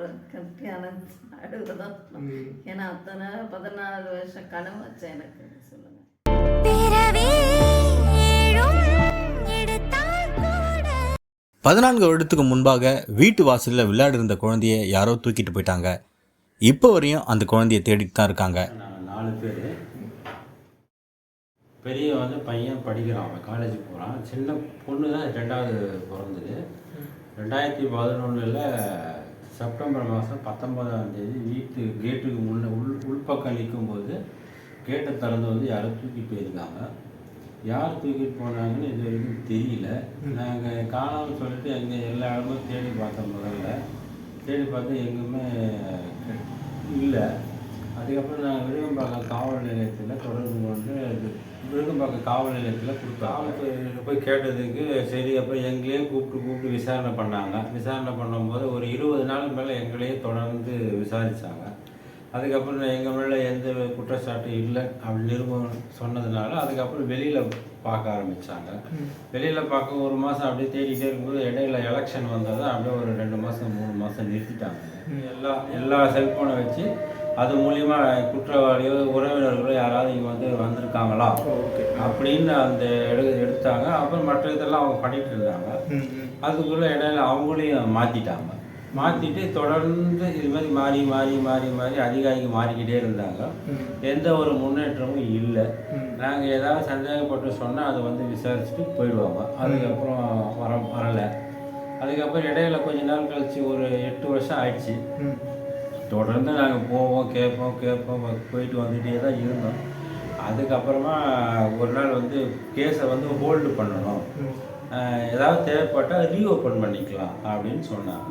சொல்கிறேன் கட்டியான அழுகுதான் ஏன்னா அத்தனை பதினாலு வருஷம் கனவு வச்சேன் எனக்கு. சொல்லுங்கள் பதினான்கு வருடத்துக்கு முன்பாக வீட்டு வாசலில் விளையாடி இருந்த குழந்தைய யாரோ தூக்கிட்டு போயிட்டாங்க. இப்போ வரையும் அந்த குழந்தைய தேடிட்டு தான் இருக்காங்க. நாலு பேர். பெரிய வந்து பையன் படிக்கிறான். அவன் காலேஜ் போகிறான் சின்ன பொண்ணு தான் ரெண்டாவது பிறந்தது. ரெண்டாயிரத்தி பதினொன்றில் செப்டம்பர் மாதம் பத்தொன்பதாம் தேதி வீட்டு கேட்டுக்கு முன்னே உள் உள்பக்கம் நிற்கும்போது கேட்டை திறந்து வந்து யாரோ தூக்கிட்டு போயிருக்காங்க. யார் தூக்கிட்டு போனாங்கன்னு இது வரைக்கும் தெரியல. நாங்கள் காணாமல் சொல்லிட்டு எங்கள் எல்லா இடமும் தேடி பார்த்தோம் முதல்ல. தேடி பார்த்து எங்குமே இல்லை. அதுக்கப்புறம் நாங்கள் விருகம்பாக்கம் காவல் நிலையத்தில் தொடர்பு கொண்டு விருகம்பாக்கம் காவல் நிலையத்தில் கொடுத்தோம் காவல்துறையில் போய் கேட்டதுக்கு சரி அப்புறம் எங்களையே கூப்பிட்டு கூப்பிட்டு விசாரணை பண்ணாங்க. விசாரணை பண்ணும்போது ஒரு இருபது நாள் மேலே எங்களையே தொடர்ந்து விசாரித்தாங்க அதுக்கப்புறம் எங்கள் மேலே எந்த குற்றச்சாட்டும் இல்லை அப்படி நிருபம் சொன்னதுனால அதுக்கப்புறம் வெளியில் பார்க்க ஆரம்பித்தாங்க வெளியில் பார்க்க ஒரு மாதம் அப்படியே தேடிட்டே இருக்கும்போது இடையில எலெக்ஷன் தான் அப்படியே ஒரு ரெண்டு மாதம் மூணு மாதம் நிறுத்திட்டாங்க. எல்லா எல்லா செல்ஃபோனை வச்சு அது மூலியமா குற்றவாளியோ உறவினர்களோ யாராவது இங்கே வந்து வந்திருக்காங்களா? அப்படின்னு அந்த எடு எடுத்தாங்க. அப்புறம் மற்ற இதெல்லாம் அவங்க பண்ணிட்டு இருந்தாங்க. அதுக்குள்ள இடையில அவங்களையும் மாற்றிட்டாங்க மாற்றிட்டு தொடர்ந்து இது மாதிரி மாறி மாறி மாறி மாறி அதிகாரிகள் மாறிக்கிட்டே இருந்தாங்க. எந்த ஒரு முன்னேற்றமும் இல்லை. நாங்கள் ஏதாவது சந்தேகப்பட்டு சொன்னால் அதை வந்து விசாரிச்சுட்டு போயிடுவாங்க. அதுக்கப்புறம் வர வரலை. அதுக்கப்புறம் இடையில கொஞ்ச நாள் கழிச்சு ஒரு எட்டு வருஷம் ஆயிடுச்சு. தொடர்ந்து நாங்கள் போவோம் கேட்போம் கேட்போம் போயிட்டு வந்துகிட்டே தான் இருந்தோம். அதுக்கப்புறமா ஒரு நாள் வந்து கேஸை வந்து ஹோல்டு பண்ணணும். ஏதாவது தேவைப்பட்டால் ரீஓப்பன் பண்ணிக்கலாம் அப்படின்னு சொன்னாங்க.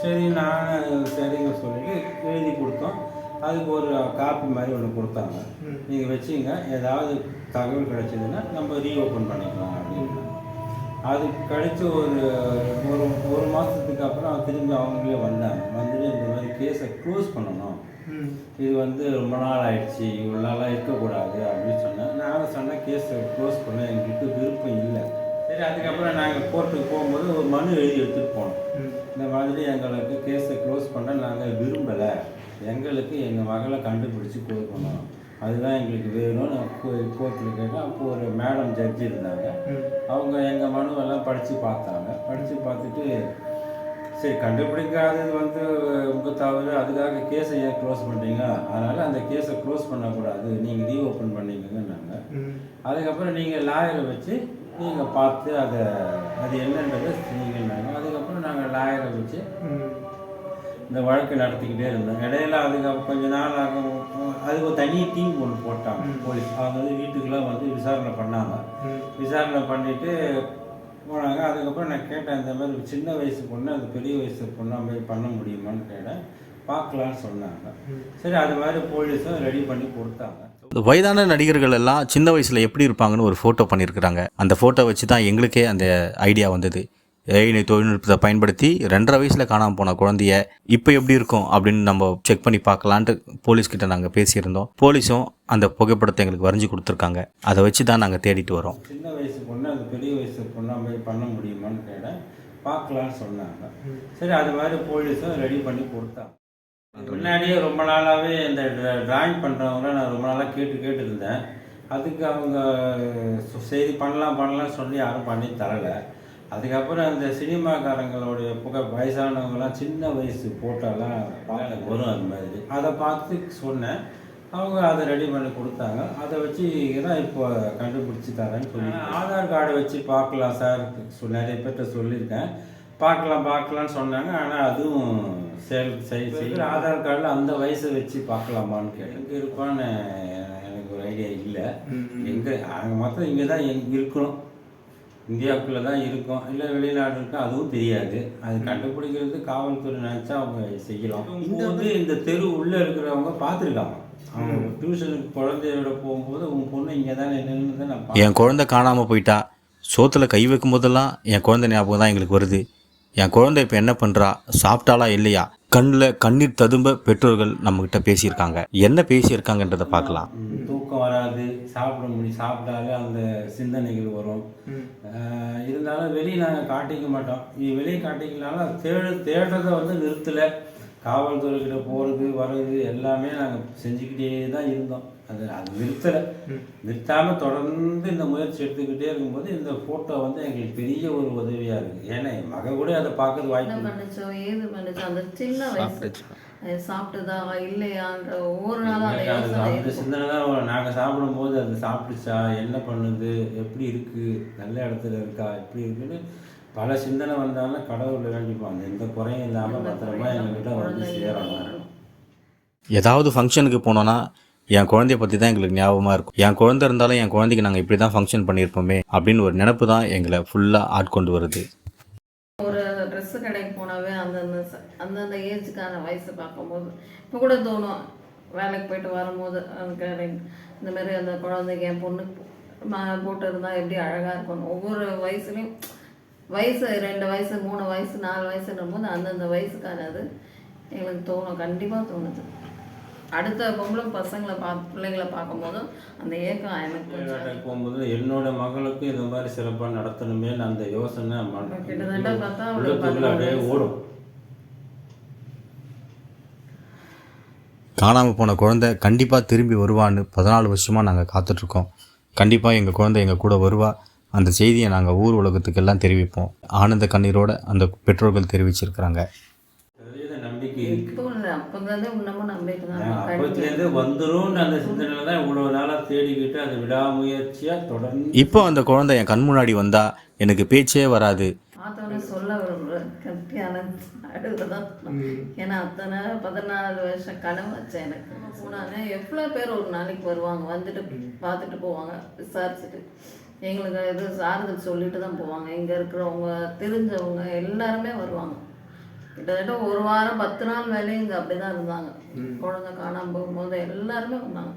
சரி நான் சரிங்க சொல்லிட்டு எழுதி கொடுத்தோம். அதுக்கு ஒரு காப்பி மாதிரி ஒன்று கொடுத்தாங்க. நீங்கள் வச்சுங்க. ஏதாவது தகவல் கிடைச்சதுன்னா நம்ம ரீஓப்பன் பண்ணிக்கலாம் அப்படின்னு. அது கழிச்சு ஒரு ஒரு ஒரு மாதத்துக்கு அப்புறம் திரும்பி அவங்களே வந்தாங்க. வந்துட்டு கேஸை க்ளோஸ் பண்ணணும். இது வந்து ரொம்ப நாள் ஆயிடுச்சு இவ்வளோ நாளாக இருக்கக்கூடாது அப்படின்னு சொன்னேன். நானும் சொன்னேன் கேஸை க்ளோஸ் பண்ண எங்களுக்கு விருப்பம் இல்லை. சரி அதுக்கப்புறம் நாங்கள் கோர்ட்டுக்கு போகும்போது ஒரு மனு எழுதி எடுத்துகிட்டு போனோம். இந்த மாதிரி எங்களுக்கு கேஸை க்ளோஸ் பண்ண நாங்கள் விரும்பலை. எங்களுக்கு எங்கள் மகளை கண்டுபிடிச்சி கொடுக்கணும். அதுதான் எங்களுக்கு வேணும்னு கோர்ட்டில் கேட்டேன் அப்போ ஒரு மேடம் ஜட்ஜி இருந்தாங்க. அவங்க எங்கள் மனுவெல்லாம் படித்து பார்த்தாங்க. படித்து பார்த்துட்டு சரி கண்டுபிடிக்காதது வந்து உங்கள் தவறு அதுக்காக கேஸை ஏன் க்ளோஸ் பண்ணுறீங்க அதனால் அந்த கேஸை க்ளோஸ் பண்ணக்கூடாது. நீங்கள் ரீஓப்பன் பண்ணீங்கன்னாங்க அதுக்கப்புறம் நீங்கள் லாயரை வச்சு நீங்கள் பார்த்து அதை அது என்னன்றதை செய்யுங்கன்னாங்க. அதுக்கப்புறம் நாங்கள் லாயரை வச்சு இந்த வழக்கு நடத்திக்கிட்டே இருந்தோம். இடையில அதுக்கு கொஞ்ச நாள் ஆகும். அதுக்கு ஒரு தனி டீம் ஒன்று போட்டாங்க போலீஸ். அவங்க வந்து வீட்டுக்குலாம் வந்து விசாரணை பண்ணாங்க. விசாரணை பண்ணிட்டு போனாங்க. அதுக்கப்புறம் நான் கேட்டேன் இந்த மாதிரி சின்ன வயசு பொண்ணு அது பெரிய வயசு பொண்ணு மாதிரி பண்ண முடியுமான்னு கேட்டேன். பார்க்கலான்னு சொன்னாங்க. சரி அது மாதிரி போலீஸும் ரெடி பண்ணி கொடுத்தாங்க. இந்த வயதான நடிகர்கள் எல்லாம் சின்ன வயசில் எப்படி இருப்பாங்கன்னு ஒரு ஃபோட்டோ பண்ணியிருக்கிறாங்க. அந்த ஃபோட்டோ வச்சு தான் எங்களுக்கே அந்த ஐடியா வந்தது. ஏஐனை தொழில்நுட்பத்தை பயன்படுத்தி ரெண்டரை வயசில் காணாமல் போன குழந்தைய இப்போ எப்படி இருக்கும் அப்படின்னு நம்ம செக் பண்ணி பார்க்கலான்ட்டு போலீஸ்கிட்ட நாங்கள் பேசியிருந்தோம். போலீஸும் அந்த புகைப்படத்தை எங்களுக்கு வரைஞ்சி கொடுத்துருக்காங்க. அதை வச்சு தான் நாங்கள் தேடிட்டு வரோம். சின்ன வயசு பொண்ணு அது பெரிய வயசு பொண்ணு மாதிரி பண்ண முடியுமான்னு கேட்டேன் பார்க்கலான்னு சொன்னாங்க. சரி அது மாதிரி போலீஸும் ரெடி பண்ணி கொடுத்தாங்க. முன்னாடியே ரொம்ப நாளாகவே இந்த டிராயிங் பண்ணுறவங்கள நான் ரொம்ப நாளாக கேட்டு கேட்டு இருந்தேன் அதுக்கு அவங்க செய்தி சரி பண்ணலாம் பண்ணலாம் சொல்லி யாரும் பண்ணி தரலை. அதுக்கப்புறம் அந்த சினிமாக்காரங்களுடைய புகை வயசானவங்கலாம் சின்ன வயசு போட்டோலாம் பார்க்க வரும் அது மாதிரி. அதை பார்த்து சொன்னேன். அவங்க அதை ரெடி பண்ணி கொடுத்தாங்க. அதை வச்சு தான் இப்போ கண்டுபிடிச்சி தரேன்னு சொல்லி ஆதார் கார்டு வச்சு பார்க்கலாம் சார். நிறைய பேர்கிட்ட சொல்லியிருக்கேன். பார்க்கலாம் பார்க்கலாம்னு சொன்னாங்க. ஆனால் அதுவும் செயல் செய் செய்யல ஆதார் கார்டில் அந்த வயசை வச்சு பார்க்கலாமான்னு கேட்டேன். எங்கே இருப்பான்னு எனக்கு ஒரு ஐடியா இல்லை. எங்கே அங்கே மொத்தம் இங்கே தான் எங்க இருக்கணும். இந்தியாவுக்குள்ளே தான் இருக்கும். இல்லை வெளிநாடு இருக்கும் அதுவும் தெரியாது. அது கண்டுபிடிக்கிறது காவல்துறை நினச்சா அவங்க செய்யலாம். இந்த வந்து இந்த தெரு உள்ளே இருக்கிறவங்க பார்த்துருக்காங்க. அவங்க டியூஷனுக்கு குழந்தையோட போகும்போது உன் பொண்ணு இங்கே தான் நின்று நான் பார்த்தேன். என் குழந்தை காணாமல் போயிட்டா சோத்தில் கை வைக்கும் போதெல்லாம் என் குழந்தை ஞாபகம் தான் எங்களுக்கு வருது. என் குழந்தை இப்போ என்ன பண்ணுறா சாப்பிட்டாளா இல்லையா? கண்ணில் கண்ணீர் ததும்ப பெற்றோர்கள் நம்மக்கிட்ட பேசியிருக்காங்க. என்ன பேசியிருக்காங்கன்றதை பார்க்கலாம். தூக்கம் வராது சாப்பிட முடியும் சாப்பிட்டாலே அந்த சிந்தனைகள் வரும். இருந்தாலும் வெளியே நாங்கள் காட்டிக்க மாட்டோம். இது வெளியே காட்டிக்கனாலும் அது தேடு தேடுறதை வந்து நிறுத்தலை. காவல்துறைக்கிட்ட போகிறது வர்றது எல்லாமே நாங்கள் செஞ்சுக்கிட்டே தான் இருந்தோம். அது அது நிறுத்தலை. நிறுத்தாமல் தொடர்ந்து இந்த முயற்சி எடுத்துக்கிட்டே இருக்கும்போது இந்த ஃபோட்டோ வந்து எங்களுக்கு பெரிய ஒரு உதவியாக இருக்குது ஏன்னா என் மக கூட அதை பார்க்கறது வாய்ப்பு ஏது அந்த சின்ன வயசு. சாப்பிட்டுதா இல்லையான்ற ஒவ்வொரு நாளும் அந்த. சிந்தனை தான். நாங்கள் சாப்பிடும்போது அது சாப்பிட்டுச்சா என்ன பண்ணுது எப்படி இருக்குது நல்ல இடத்துல இருக்கா எப்படி இருக்குன்னு பல சிந்தனை வந்தாலும் கடவுளை வேண்டிப்போம் அந்த எந்த குறையும் இல்லாமல் பத்திரமா எங்ககிட்ட வந்து வரணும். ஏதாவது ஃபங்க்ஷனுக்கு போனோன்னா என் குழந்தைய பற்றி தான் எங்களுக்கு ஞாபகமாக இருக்கும். என் குழந்தை இருந்தாலும் என் குழந்தைக்கு நாங்கள் இப்படி தான் ஃபங்க்ஷன் பண்ணியிருப்போமே அப்படின்னு ஒரு நினப்பு தான் எங்களை ஃபுல்லாக ஆட்கொண்டு வருது. ஒரு ட்ரெஸ்ஸு கடைக்கு போனாவே அந்தந்த அந்தந்த ஏஜுக்கான வயசு பார்க்கும்போது இப்போ கூட தோணும் வேலைக்கு போயிட்டு வரும்போது அந்த இந்த மாதிரி அந்த குழந்தைக்கு என் பொண்ணு போட்டு இருந்தால் எப்படி அழகாக இருக்கும் ஒவ்வொரு வயசுலையும் வயசு ரெண்டு வயசு மூணு வயசு நாலு வயசுன்னும் போது அந்தந்த வயசுக்கான அது எங்களுக்கு தோணும் கண்டிப்பாக தோணுது. அடுத்த பொம்பளை பசங்களை பா பிள்ளைங்களை பார்க்கும்போதும் அந்த ஏக்கம் எனக்கு போகும்போது என்னோட மகளுக்கும் இந்த மாதிரி சிறப்பாக நடத்தணுமே அந்த யோசனை கிட்டத்தட்ட பார்த்தா ஓடும். காணாமல் போன குழந்தை கண்டிப்பாக திரும்பி வருவான்னு பதினாலு வருஷமாக நாங்கள் காத்துட்ருக்கோம். கண்டிப்பாக எங்கள் குழந்தை எங்கள் கூட வருவா. அந்த செய்தியை நாங்கள் ஊர் உலகத்துக்கெல்லாம் தெரிவிப்போம். ஆனந்த கண்ணீரோட அந்த பெற்றோர்கள் தெரிவிச்சிருக்கிறாங்க. நம்பிக்கை இருக்கு. அப்பத்துலேருந்து வந்துரும்னு அந்த சிந்தனையில தான் இவ்வளோ நாளாக தேடிக்கிட்டு அதை விடாமுயற்சியாக தொடர்ந்து இப்போ அந்த குழந்தை என் கண் முன்னாடி வந்தா எனக்கு பேச்சே வராது. சொல்ல கட்டியான ஏன்னா அத்தனை பதினாலு வருஷம் கனவு வச்சேன் எனக்கு. போனாங்க எவ்வளோ பேர் ஒரு நாளைக்கு வருவாங்க? வந்துட்டு பார்த்துட்டு போவாங்க விசாரிச்சுட்டு. எங்களுக்கு இது ஆறுதல் சொல்லிட்டு தான் போவாங்க. இங்கே இருக்கிறவங்க தெரிஞ்சவங்க எல்லாருமே வருவாங்க. கிட்டத்தட்ட ஒரு வாரம் பத்து நாள் வேலையும் இங்கே அப்படி தான் இருந்தாங்க குழந்தை காணாமல் போகும்போது எல்லாருமே வந்தாங்க.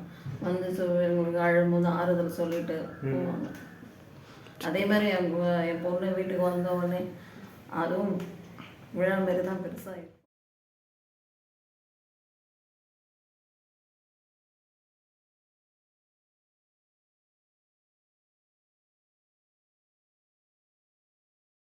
வந்து எங்களுக்கு அழும்போது ஆறுதல் சொல்லிட்டு போவாங்க. அதே மாதிரி என் என் பொண்ணு வீட்டுக்கு வந்த உடனே அதுவும் விழா மாரி தான் பெருசாக